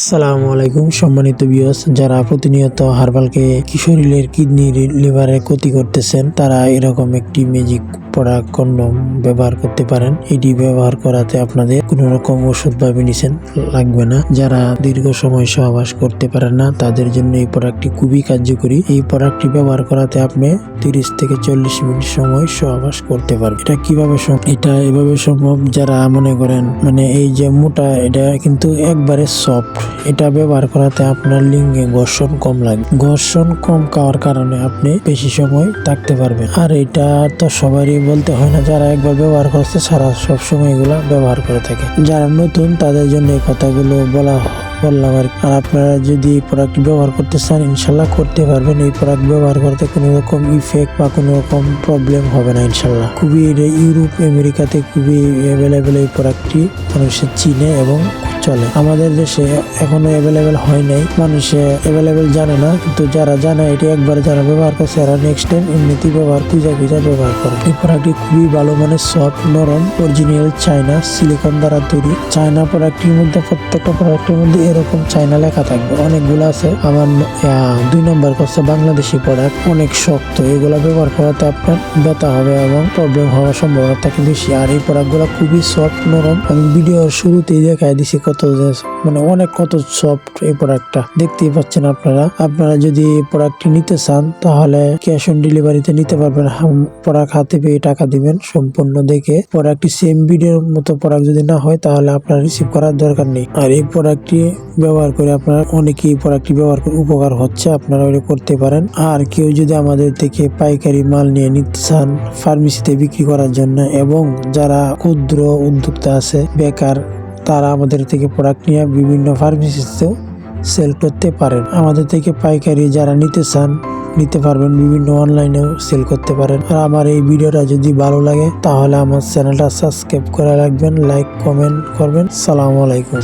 আসসালামু আলাইকুম সম্মানিত বিয়স যারা প্রতিনিয়ত হারবালকে কিশোরীদের কিডনি লিভারে ক্ষতি করতেছেন, তারা এরকম একটি ম্যাজিক প্রোডাক্ট কন্ডম ব্যবহার করতে পারেন। এটি ব্যবহার করাতে আপনাদের কোনো রকম ওষুধ বা মেডিসিন লাগবে না। যারা দীর্ঘ সময় সহবাস করতে পারেন না, তাদের জন্য এই প্রোডাক্টটি খুবই কার্যকরী। এই প্রোডাক্টটি ব্যবহার করাতে আপনি তিরিশ থেকে চল্লিশ মিনিট সময় সহবাস করতে পারবেন। এটা কীভাবে সম্ভব? এটা এভাবে সম্ভব, যারা মনে করেন মানে এই যে মোটা, এটা কিন্তু একবারে সফট এটা ব্যবহার করাতে আপনার লিঙ্গে ঘর্ষণ কম লাগে। ঘর্ষণ কম খাওয়ার কারণে আপনি বেশি সময় থাকতে পারবেন। আর এটা তো সবারই বলতে হয় না, যারা একবার ব্যবহার করছে সারা সব সময় এগুলো ব্যবহার করে থাকে। যারা নতুন, তাদের জন্য এই কথাগুলো বলা, বললাম আর আর আপনারা যদি এই প্রোডাক্ট ব্যবহার করতে চান, ইনশাল্লাহ করতে পারবেন। এই প্রোডাক্ট ব্যবহার করতে কোনো রকম ইফেক্ট বা কোনো রকম প্রবলেম হবে না, ইনশাল্লাহ। খুবই ইউরোপ, আমেরিকাতে খুবই অ্যাভেলেবেল এই প্রোডাক্টটি মানুষের চিনে এবং চলে। আমাদের দেশে এখনও অ্যাভেলেবেল হয় নাই। মানুষে অ্যাভেলেবেল জানে না। কিন্তু যারা জানে, এটি একবার যারা ব্যবহার করছে, এরা নেক্সট টাইম এমনিতে ব্যবহার খুঁজা খুঁজা ব্যবহার করে। এই প্রোডাক্টটি খুবই ভালো মানে সফট নরম অরিজিনাল চায়না সিলিকন দ্বারা তৈরি। চায়না প্রোডাক্টটির মধ্যে প্রত্যেকটা প্রোডাক্টের মধ্যে এরকম চায়না লেখা থাকবে। অনেকগুলো আছে। আমার দুই নম্বর করছে বাংলাদেশি প্রোডাক্ট অনেক শক্ত। এগুলো ব্যবহার করাতে আপনার ব্যথা হবে এবং প্রবলেম হওয়ার সম্ভাবনা থাকে বেশি। আর এই প্রোডাক্টগুলো খুবই সফট নরম আমি ভিডিওর শুরুতেই দেখায় দিছি কত মানে অনেক কত সফট এই প্রোডাক্টটা দেখতেই পাচ্ছেন আপনারা। আপনারা যদি প্রোডাক্টটি নিতে চান, তাহলে ক্যাশ অন ডেলিভারিতে নিতে পারবেন। প্রোডাক্ট হাতে পেয়ে টাকা দিবেন সম্পূর্ণ দেখে। প্রোডাক্টটি সেম ভিডিওর মতো প্রোডাক্ট যদি না হয়, তাহলে আপনার রিসিভ করার দরকার নেই। আর এই প্রোডাক্টটি ব্যবহার করে আপনার অনেকেই প্রোডাক্টটি ব্যবহার করে উপকার হচ্ছে। আপনারা ওটা করতে পারেন। আর কেউ যদি আমাদের থেকে পাইকারি মাল নিয়ে নিতে চান ফার্মেসিতে বিক্রি করার জন্য, এবং যারা ক্ষুদ্র উদ্যোক্তা আছে, বেকার তারা আমাদের থেকে প্রোডাক্ট নিয়ে বিভিন্ন ফার্মেসিতেও সেল করতে পারেন। আমাদের থেকে পাইকারি যারা নিতে চান, নিতে পারবেন, বিভিন্ন অনলাইনেও সেল করতে পারেন। আর আমার এই ভিডিওটা যদি ভালো লাগে, তাহলে আমার চ্যানেলটা সাবস্ক্রাইব করে রাখবেন লাইক কমেন্ট করবেন। সালামু আলাইকুম।